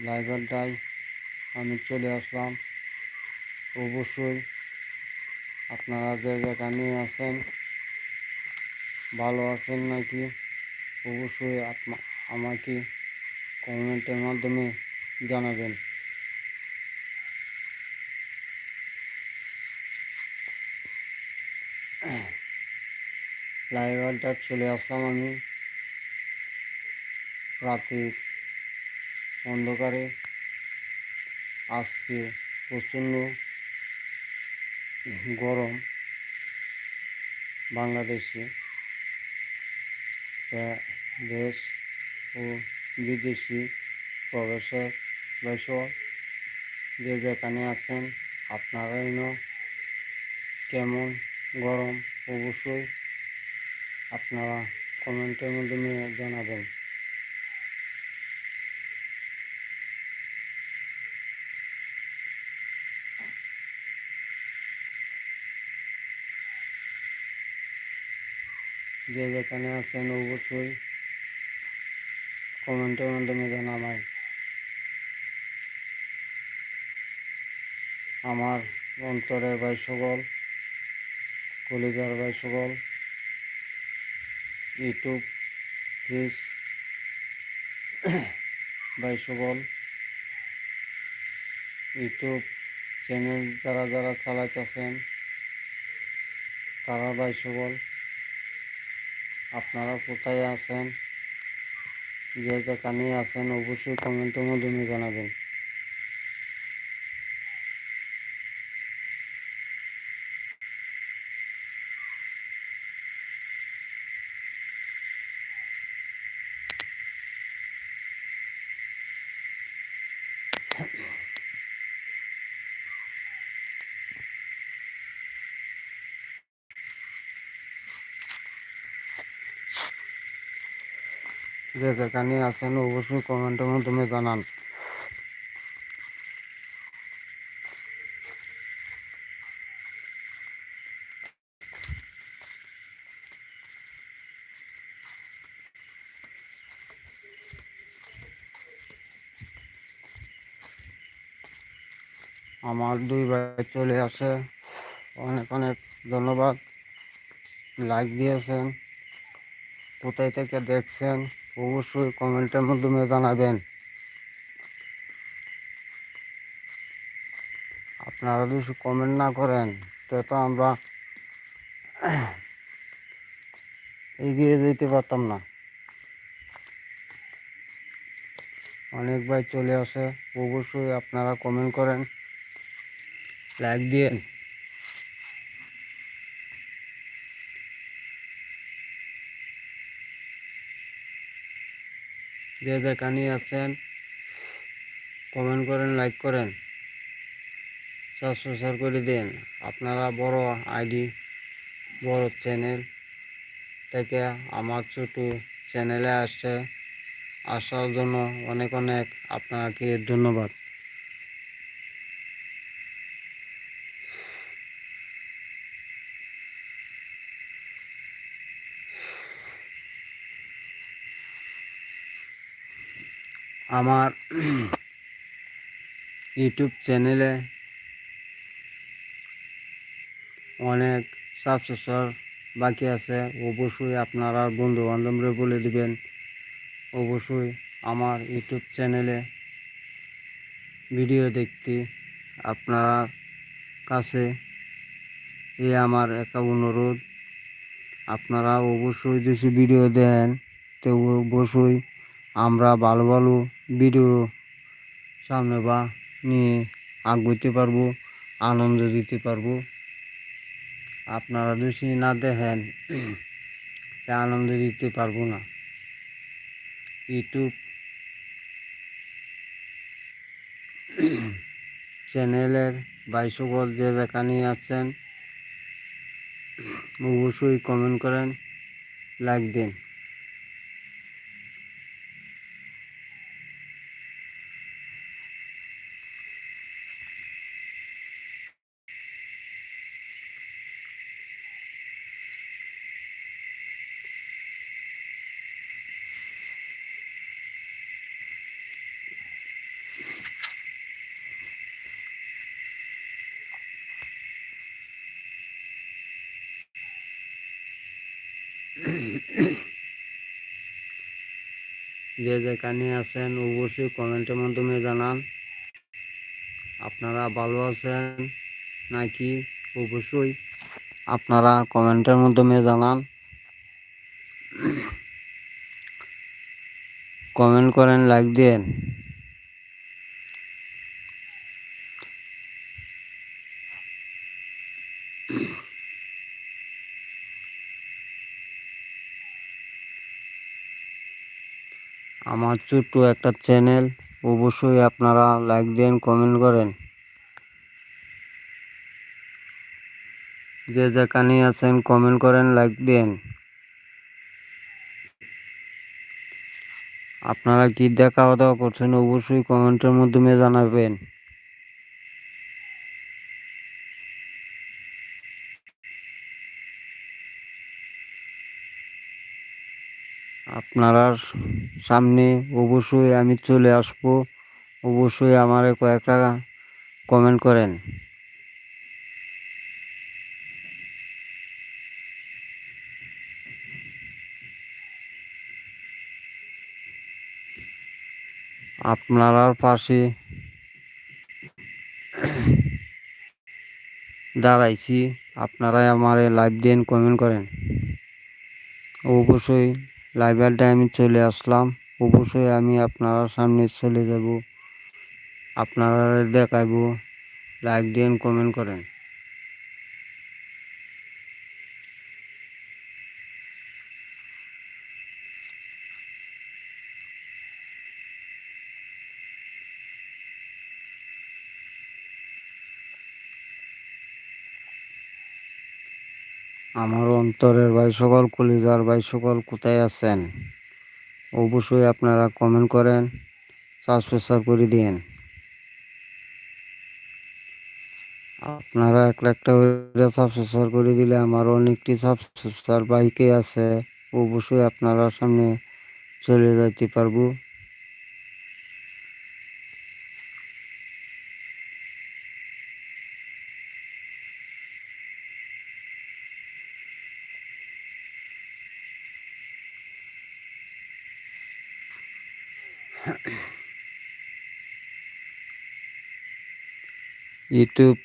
লাইভেলটাই আমি চলে আসলাম। অবশ্যই আপনারা যে যেখানে আছেন, ভালো আছেন নাকি, অবশ্যই আমাকে কমেন্টের মাধ্যমে জানাবেন। লাইভটা চলে আসলাম আমি। রাতের অন্ধকারে আজকে প্রচণ্ড গরম বাংলাদেশে। যা দেশ ও বিদেশি প্রবেশের বৈশক যে যেখানে আছেন, আপনারাই ন। কেমন গরম? অবশ্যই আপনারা কমেন্টের মাধ্যমে জানাবেন। যে যেখানে আছেন অবশ্যই কমেন্টের মাধ্যমে জানাবেন। আমার অন্তরের ভাই সকল, কলিজার ভাই সকল, ইউটিউব প্লিজ ভাই সকল, ইউটিউব চ্যানেল যারা যারা চালাইতেছেন, তারা ভাই সকল আপনারা কোথায় আছেন? যে যেখানে আছেন অবশ্যই কমেন্টের মাধ্যমে জানাবেন। যে যেখানে আছেন, অবশ্যই কমেন্টের মাধ্যমে জানান। আমার দুই ভাই চলে আসে। অনেক অনেক ধন্যবাদ। লাইক দিয়েছেন। কোথায় থেকে দেখছেন? অবশ্যই কমেন্টের মাধ্যমে জানাবেন। আপনারা যদি কমেন্ট না করেন, তো তো আমরা এগিয়ে যেতে পারতাম না। অনেক ভাই চলে আসে, অবশ্যই আপনারা কমেন্ট করেন, লাইক দিয়েন। যে যেখানে আছেন কমেন্ট করেন লাইক করেন সাবস্ক্রাইব করে দেন। আপনারা বড় আইডি, বড় চ্যানেল থেকে আমার ছোটো চ্যানেলে আসছে। আসার জন্য অনেক অনেক আপনাকে ধন্যবাদ। আমার ইউটিউব চ্যানেলে অনেক সাবস্ক্রাইবার বাকি আছে। অবশ্যই আপনারা বন্ধু বান্ধবরা বলে দিবেন। অবশ্যই আমার ইউটিউব চ্যানেলে ভিডিও দেখতে আপনার কাছে এ আমার একটা অনুরোধ। আপনারা অবশ্যই যদি ভিডিও দেন, তো অবশ্যই আমরা ভালো ভালো ভিডিও সামনে বা নিয়ে আগুইতে পারব, আনন্দ দিতে পারব। আপনারা যদি না দেখেন আনন্দ দিতে পারব না। ইউটিউব চ্যানেলের বাইশকল যে যেখানে আছেন অবশ্যই কমেন্ট করেন, লাইক দিন। যেখানে আছেন অবশ্যই কমেন্টের মাধ্যমে জানান। আপনারা ভালো আছেন নাকি? অবশ্যই আপনারা কমেন্টের মাধ্যমে জানান। কমেন্ট করেন লাইক দেন। আমার ছোট্ট একটা চ্যানেল, অবশ্যই আপনারা লাইক দেন কমেন্ট করেন। যে যেখানে আছেন কমেন্ট করেন লাইক দেন। আপনারা কি দেখা দাওয়া করছেন, অবশ্যই কমেন্টের মাধ্যমে জানাবেন। আপনার সামনে অবশ্যই আমি চলে আসব। অবশ্যই আমারে কয়েকটা কমেন্ট করেন। আপনার পাশে দাঁড়াইছি, আপনারাই আমারে লাইভ দেন কমেন্ট করেন। অবশ্যই লাইভের আমি চলে আসলাম। অবশ্যই আমি আপনারা সামনে চলে যাব। আপনারা দেখাবো। লাইক দেন কমেন্ট করেন আমার অন্তরের ভাই, সকল কলিজার ভাই, সকল কোথায় আছেন? অবশ্যই আপনারা কমেন্ট করেন সাবস্ক্রাইব করে দিন আপনারা একটা একটা করে সাবস্ক্রাইব করে দিলে আমার অনেকটি সাবস্ক্রাইবার বাইকে আছে। অবশ্যই আপনারা সামনে চলে যাইতে পারব। ইউটিউব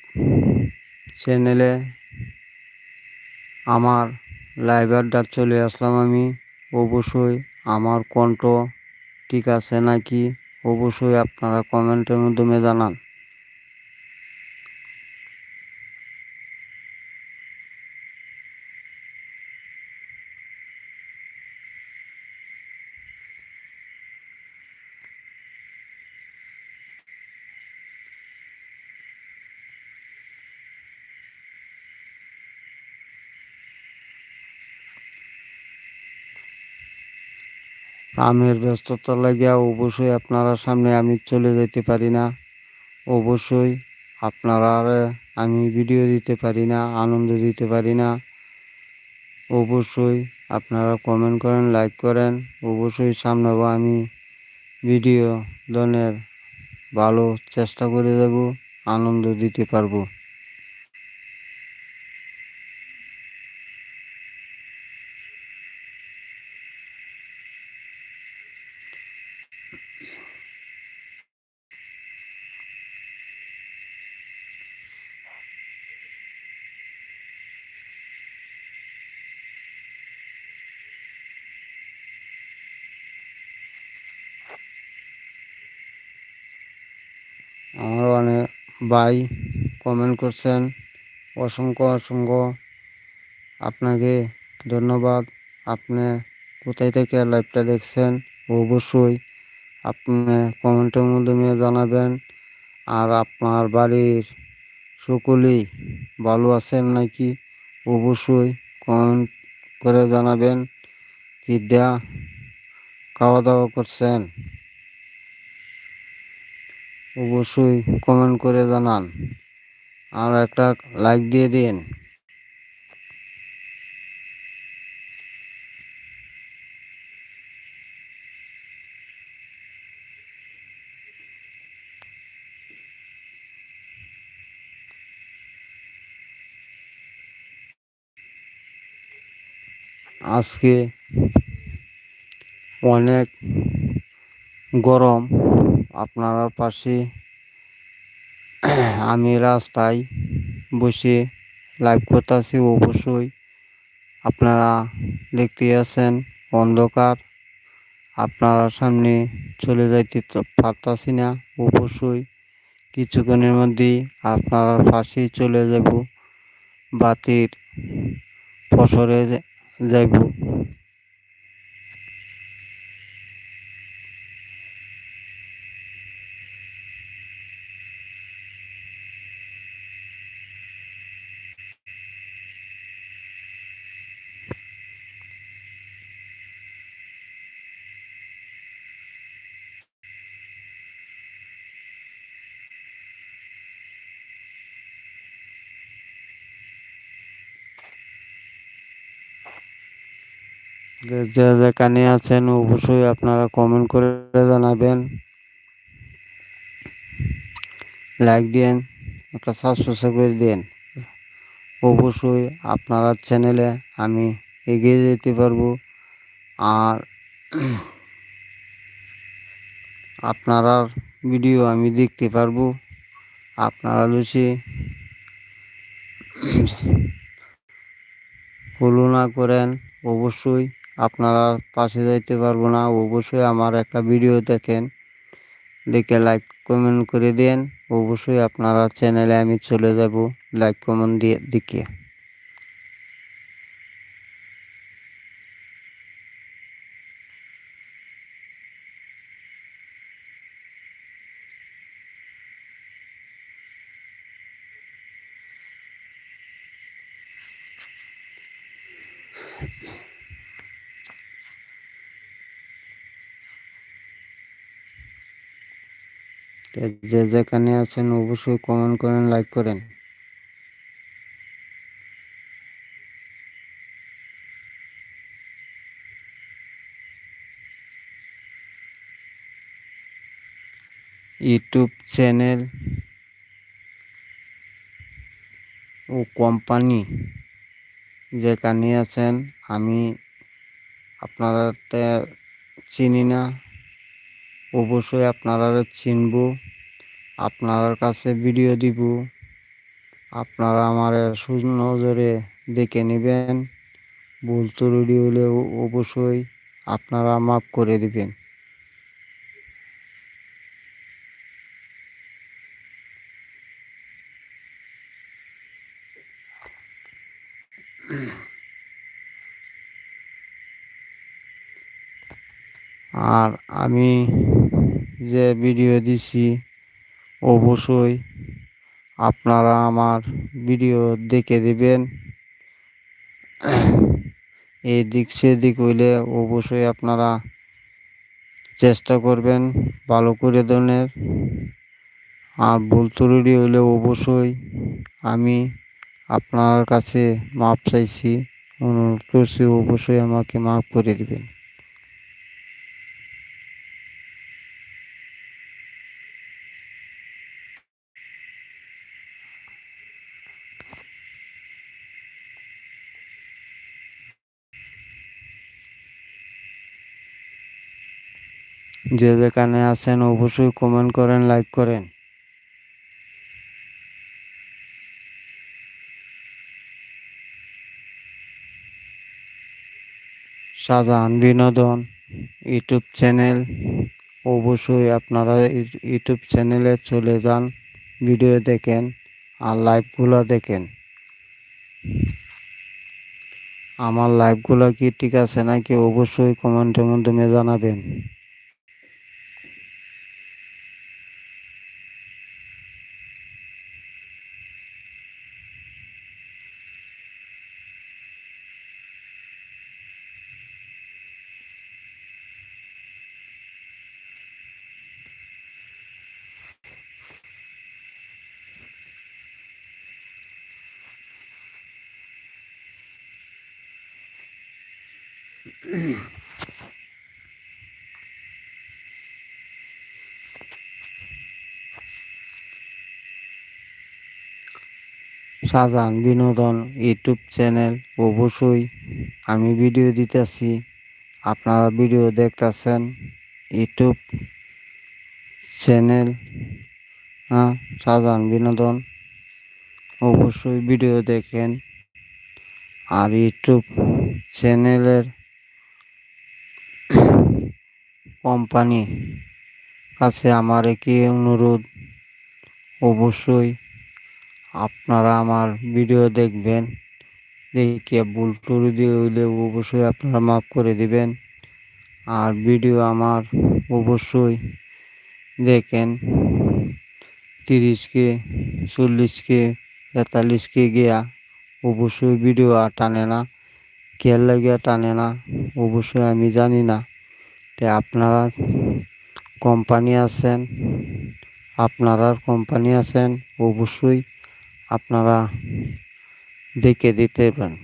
চ্যানেলে আমার লাইভ আড্ডা চলে আসলাম আমি। অবশ্যই আমার কণ্ঠ ঠিক আছে নাকি? অবশ্যই আপনারা কমেন্টের মাধ্যমে জানান। কামের ব্যস্ততা লাগিয়া অবশ্যই আপনারা সামনে আমি চলে যেতে পারি না। অবশ্যই আপনারা আমি ভিডিও দিতে পারি না, আনন্দ দিতে পারি না। অবশ্যই আপনারা কমেন্ট করেন লাইক করেন। অবশ্যই সামনে আমি ভিডিও ধরনের ভালো চেষ্টা করে যাব, আনন্দ দিতে পারব। আমার অনেক ভাই কমেন্ট করছেন, অসংখ্য অসংখ্য আপনাকে ধন্যবাদ। আপনি কোথায় থেকে লাইভটা দেখছেন? অবশ্যই আপনি কমেন্টের মাধ্যমে জানাবেন। আর আপনার বাড়ির সকলেই ভালো আছেন নাকি? অবশ্যই কমেন্ট করে জানাবেন। কি দেয়া খাওয়া দাওয়া করছেন? অবশ্যই কমেন্ট করে জানান। আর একটা লাইক দিয়ে দিন। আজকে অনেক গরম। আপনার পাশে আমি রাস্তায় বসে লাইভ করতেছি। অবশ্যই আপনারা দেখতে আছেন অন্ধকার। আপনারা সামনে চলে যাইতে পারতাছি না। অবশ্যই কিছুক্ষণের মধ্যেই আপনার পাশেই চলে যাব। বাতির ফসরে যাইব। যে যে যেখানে আছেন, অবশ্যই আপনারা কমেন্ট করে জানাবেন। লাইক দিন একটা সাবস্ক্রাইব করে দিন অবশ্যই আপনারা চ্যানেলে আমি এগিয়ে যেতে পারব। আর আপনারা ভিডিও আমি দেখতে পারব। আপনারা বেশি ফলো না করেন, অবশ্যই। আপনারা পাশে যাইতে পারব না। অবশ্যই আমার একটা ভিডিও দেখেন। দেখে লাইক কমেন্ট করে দেন। অবশ্যই আপনারা চ্যানেলে আমি চলে যাব। লাইক কমেন্ট দিয়ে দিকে যে যেখানে আছেন অবশ্যই কমেন্ট করেন লাইক করেন। ইউটিউব চ্যানেল ও কোম্পানি যেখানে আছেন, আমি আপনারা চিনি না। অবশ্যই আপনারা চিনব আপনার কাছে ভিডিও দিব, আপনারা আমার সুনজরে দেখে নেবেন, ভুল ত্রুটি হলে অবশ্যই আপনারা মাফ করে দিবেন। আর আমি যে ভিডিও দিছি, অবশ্যই আপনারা আমার ভিডিও দেখে দিবেন। এদিক সেদিক হইলে অবশ্যই আপনারা চেষ্টা করবেন ভালো করে ধরনের। আর ভুল ত্রুটি হইলে অবশ্যই আমি আপনার কাছে মাপ চাইছি, অনুরোধ করছি, অবশ্যই আমাকে মাফ করে দিবেন। যে যেখানে আছেন অবশ্যই কমেন্ট করেন লাইক করেন। শাহজাহান বিনোদন ইউটিউব চ্যানেল, অবশ্যই আপনারা ইউটিউব চ্যানেলে চলে যান ভিডিও দেখেন আর লাইভগুলো দেখেন। আমার লাইভগুলো কি ঠিক আছে নাকি অবশ্যই কমেন্টের মাধ্যমে জানাবেন। শাহজাহান বিনোদন ইউটিউব চ্যানেল অবশ্যই আমি ভিডিও দিতেছি। আপনারা ভিডিও দেখতেছেন ইউটিউব চ্যানেল হ্যাঁ সাধারণ বিনোদন। অবশ্যই ভিডিও দেখেন। আর ইউটিউব চ্যানেলের কোম্পানি কাছে আমার একই অনুরোধ। অবশ্যই আপনারা আমার ভিডিও দেখবেন, দেখে ভুল টুল দিয়ে হইলে অবশ্যই আপনারা মাফ করে দিবেন। আর ভিডিও আমার অবশ্যই দেখেন তিরিশ কে চল্লিশ কে তেতাল্লিশ কে গিয়া অবশ্যই ভিডিও আর টানে না কেয়ার লাগিয়া টানে না, অবশ্যই আমি জানি না। আপনারা কোম্পানি আছেন, আপনারা কোম্পানি আছেন, অবশ্যই আপনারা দেখে দিতে পারেন,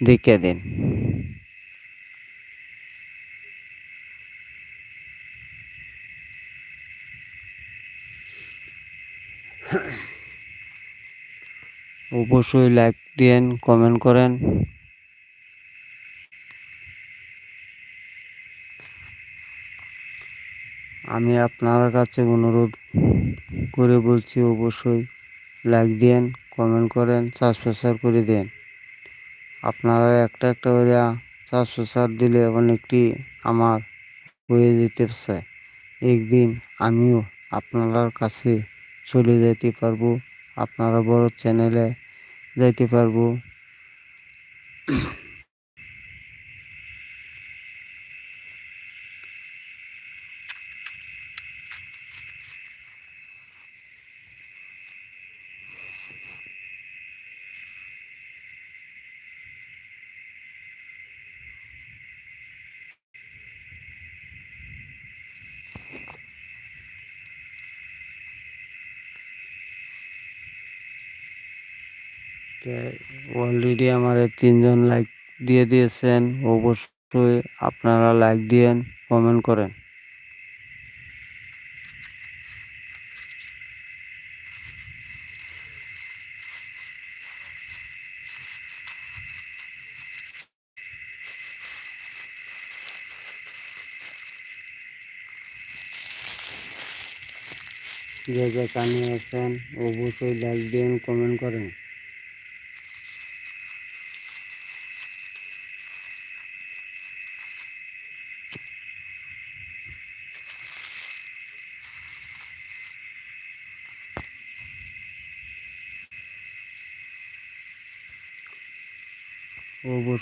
দেখে দিন। অবশ্যই লাইক দিন কমেন্ট করেন। আমি আপনার কাছে অনুরোধ করে বলছি অবশ্যই লাইক দেন কমেন্ট করেন সাবস্ক্রাইব করে দেন। আপনারা একটা একটা করে সাবস্ক্রাইব দিলে অনেকটি আমার হয়ে যেতেছে একদিন আমিও আপনার কাছে চলে যেতে পারব, আপনারা বড় চ্যানেলে যাইতে পারব। অলরেডি আমার তিনজন লাইক দিয়ে দিয়েছেন। অবশ্যই আপনারা লাইক দিয়েন কমেন্ট করেন। যে যেখানে আছেন, অবশ্যই লাইক দিন কমেন্ট করেন।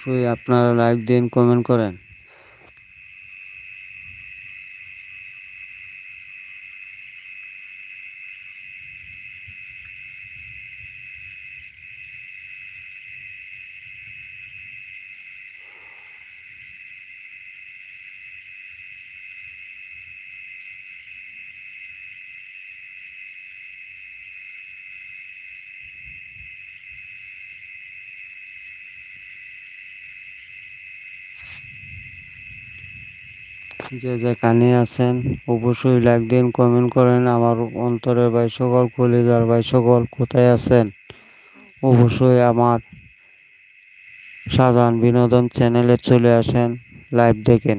অবশ্যই আপনারা লাইক দিন কমেন্ট করেন। যে যেখানে আছেন, অবশ্যই লাইক দিন কমেন্ট করেন। আমার অন্তরের ভাই সকল কলিজার ভাই সকল কোথায় আছেন? অবশ্যই আমার সাধারণ বিনোদন চ্যানেলে চলে আসেন লাইভ দেখেন।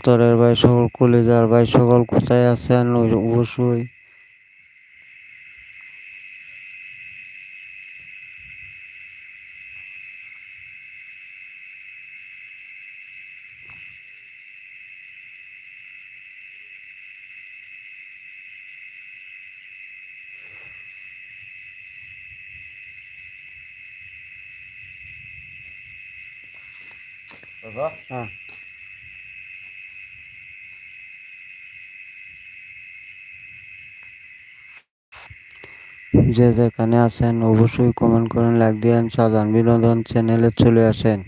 অন্তরের ভাই সকল কলিজার ভাই সকল কোথায় আছেন অবশ্যই। হ্যাঁ। যে যেখানে আছেন, অবশ্যই কমেন্ট করেন লাইক দিয়েন সাধারণ বিনোদন চ্যানেলে চলে আসেন।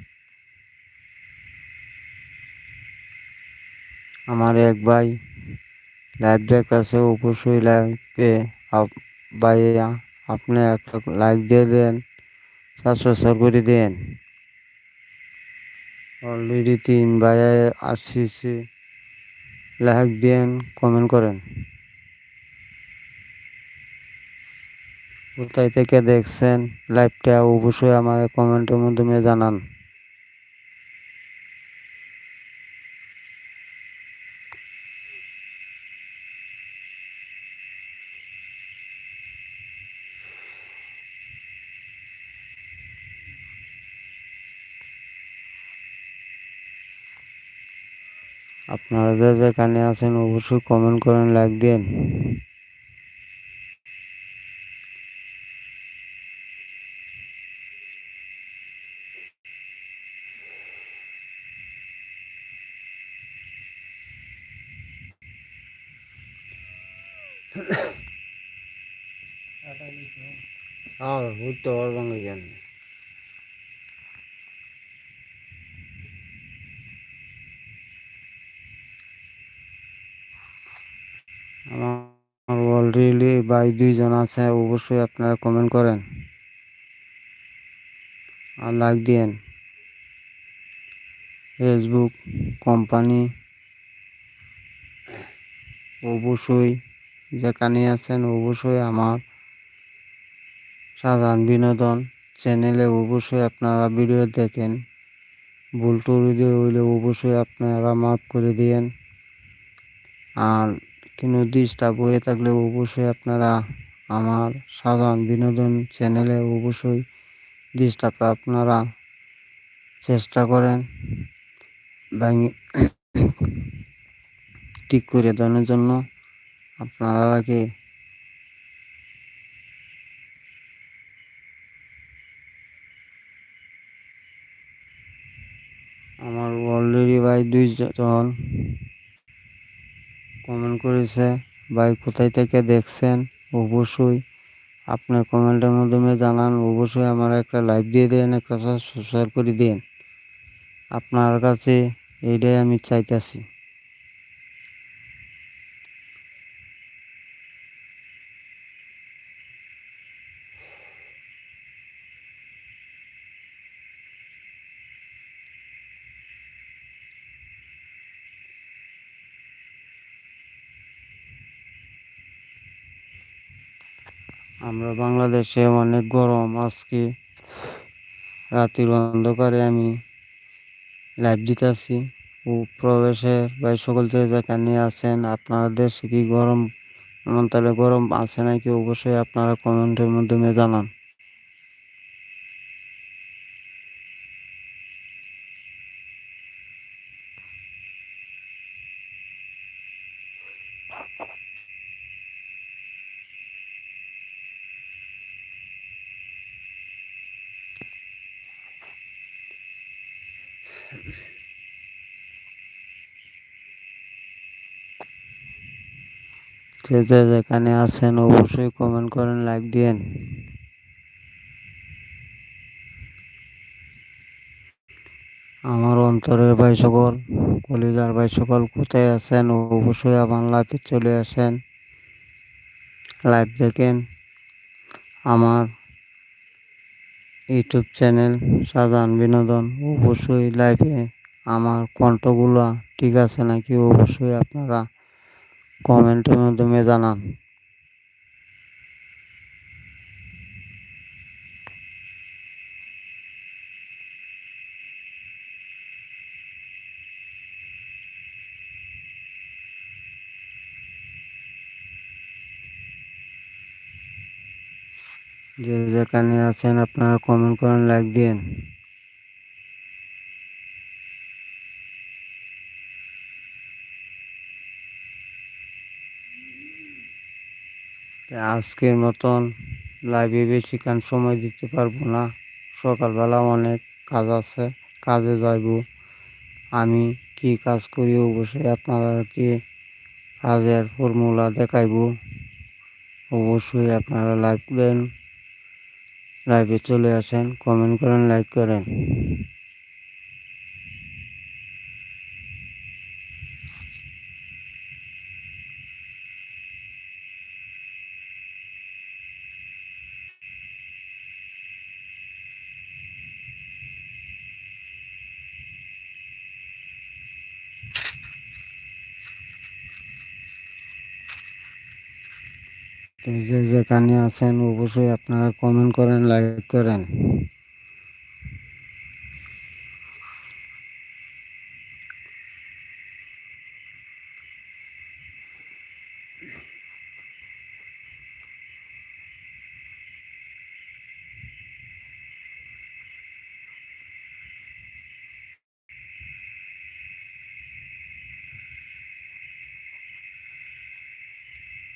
আমার এক ভাই লাইভ আছে, অবশ্যই লাইভে ভাইয়া, আপনি একটা লাইক দিয়ে দেন সাবস্ক্রাইব করে দেন। অলরেডি তিন ভাইয়া আসছে লাইক দিন কমেন্ট করেন। কোথায় থেকে দেখছেন? লাইভটা অবশ্যই আমার কমেন্টের মাধ্যমে জানান। আপনারা যে যেখানে আছেন, অবশ্যই কমেন্ট করেন লাইক দিন। হ্যাঁ ঘুরতে পারবেন এখানে আমার অলরেডি ভাই দুইজন আছে, অবশ্যই আপনারা কমেন্ট করেন। আর লাইক দিয়েন। ফেসবুক কোম্পানি অবশ্যই যেখানে আছেন, অবশ্যই আমার সাধারণ বিনোদন চ্যানেলে অবশ্যই আপনারা ভিডিও দেখেন। ভুল টুরি হইলে অবশ্যই আপনারা মাফ করে দিয়েন। আর কোনো ডিস্টার্ব হয়ে থাকলে অবশ্যই আপনারা আমার সাধারণ বিনোদন চ্যানেলে অবশ্যই ডিস্টার্বটা আপনারা চেষ্টা করেন। ভেঙে ঠিক করে দেওয়ার জন্য আপনারা কি আমার অলরেডি বাই দুই জন কমেন্ট করেছে, ভাই কোথায় থেকে দেখছেন? অবশ্যই আপনার কমেন্টের মাধ্যমে জানান, অবশ্যই আমার একটা লাইভ দিয়ে দেন, একটা শেয়ার করে দেন। আপনার কাছে এইটাই আমি চাইতেছি। বাংলাদেশে অনেক গরম। আজকে রাতের অন্ধকারে আমি লাইভ দিতেছি। ও প্রবেশের বা সকল যে যেখানে আছেন, আপনারা দেশে কি গরম, এমন তাহলে গরম আছে নাকি? অবশ্যই আপনারা কমেন্টের মাধ্যমে জানান। যে যে যেখানে আছেন অবশ্যই কমেন্ট করেন লাইক দিয়েন। আমার অন্তরের ভাই সকল, কলিজার ভাই সকল কোথায় আছেন অবশ্যই আমার লাইভে চলে আসেন। লাইভ দেখেন। আমার ইউটিউব চ্যানেল সাজান বিনোদন, অবশ্যই লাইভে আমার কণ্ঠগুলো ঠিক আছে নাকি? অবশ্যই আপনারা কমেন্টের মাধ্যমে জানান যে যেখানে আছেন আপনারা কমেন্ট করেন লাইক দিন আজকের মতন লাইভে বেশিক্ষণ সময় দিতে পারব না। সকালবেলা অনেক কাজ আছে, কাজে যাইব। আমি কি কাজ করি অবশ্যই আপনারা কি কাজের ফর্মুলা দেখাইব। অবশ্যই আপনারা লাইক দেন লাইভে চলে আসেন কমেন্ট করেন লাইক করেন। যেখানে আছেন অবশ্যই আপনারা কমেন্ট করেন লাইক করেন।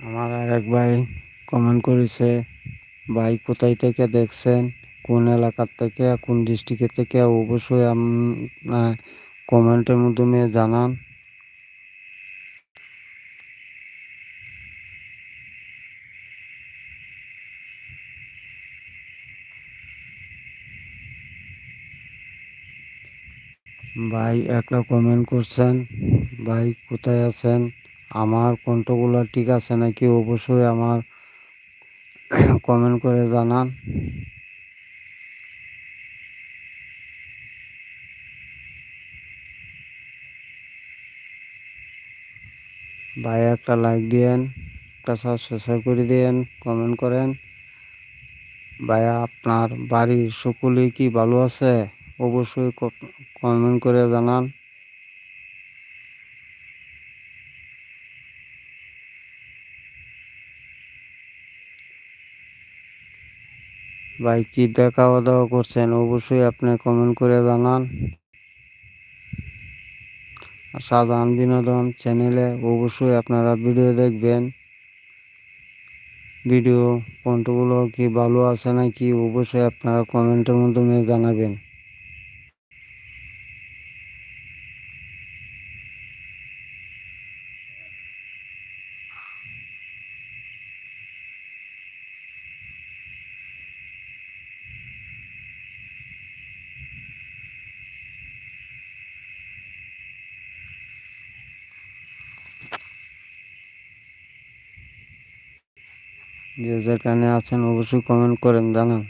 আমার আর এক ভাই কমেন্ট করেছে, ভাই কোথায় থেকে দেখছেন, কোন এলাকার থেকে, কোন ডিস্ট্রিক্টের থেকে, অবশ্যই কমেন্টের মাধ্যমে জানান। ভাই একটা কমেন্ট করছেন, ভাই কোথায় আছেন, আমার কণ্ঠগুলো ঠিক আছে নাকি? অবশ্যই আমার কমেন্ট করে জানান। ভাই, একটা লাইক দিয়েন, একটা সাবস্ক্রাইব করে দিয়েন কমেন্ট করেন। ভাইয়া আপনার বাড়ির সকলেই কি ভালো আছে? অবশ্যই কমেন্ট করে জানান। ভাই, কি খাওয়া দাওয়া করছেন? অবশ্যই আপনি কমেন্ট করে জানান। শাহজাহান বিনোদন চ্যানেলে অবশ্যই আপনারা ভিডিও দেখবেন। ভিডিও কন্টগুলো কি ভালো আছে নাকি? অবশ্যই আপনারা কমেন্টের মাধ্যমে জানাবেন। যেখানে আছেন, অবশ্যই কমেন্ট করেন, জানান।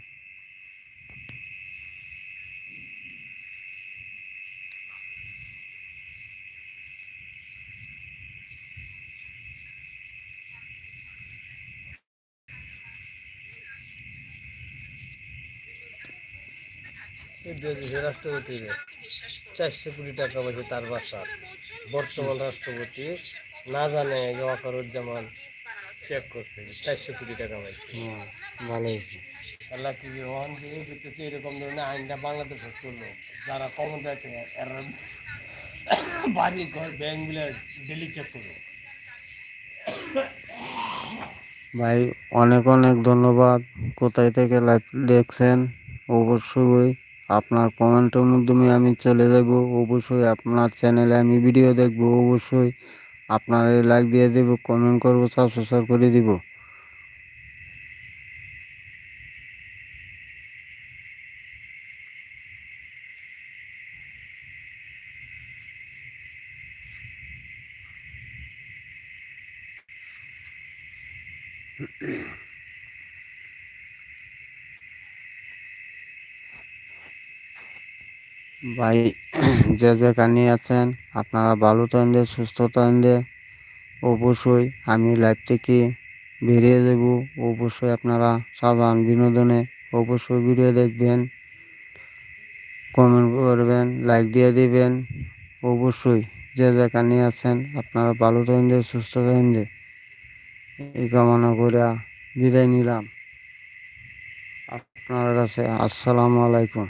রাষ্ট্রপতি, চারশো কোটি টাকা বলছে তার বাসা। বর্তমান রাষ্ট্রপতি না জানে ওয়াকারুজ্জামান চেক করছে চারশো কোটি টাকা বলছে ভালো হয়েছে। আল্লাহ কি ওয়ান করতেছে এরকম ধরনের আইনটা বাংলাদেশে চলল যারা কমন দেখে এরা বাড়ি ঘর ব্যাংকগুলো ডেলি চেক ভাই অনেক অনেক ধন্যবাদ। কোথায় থেকে লাইভ দেখছেন? অবশ্যই আপনার কমেন্টের মাধ্যমে আমি চলে যাব। অবশ্যই আপনার চ্যানেলে আমি ভিডিও দেখব। অবশ্যই আপনার লাইক দিয়ে দিব কমেন্ট করব সাবস্ক্রাইব করে দিব। ভাই, যে যেখানে আছেন, আপনারা ভালো থাকেন সুস্থ থাকেন অবশ্যই আমি লাইভ থেকে বেরিয়ে দেব অবশ্যই আপনারা সাধারণ বিনোদনে অবশ্যই ভিডিও দেখবেন। কমেন্ট করবেন লাইক দিয়ে দিবেন। অবশ্যই যে যেখানে আছেন, আপনারা ভালো থাকেন সুস্থ থাকেন এই কামনা করে বিদায় নিলাম। আপনার কাছে আসসালামু আলাইকুম।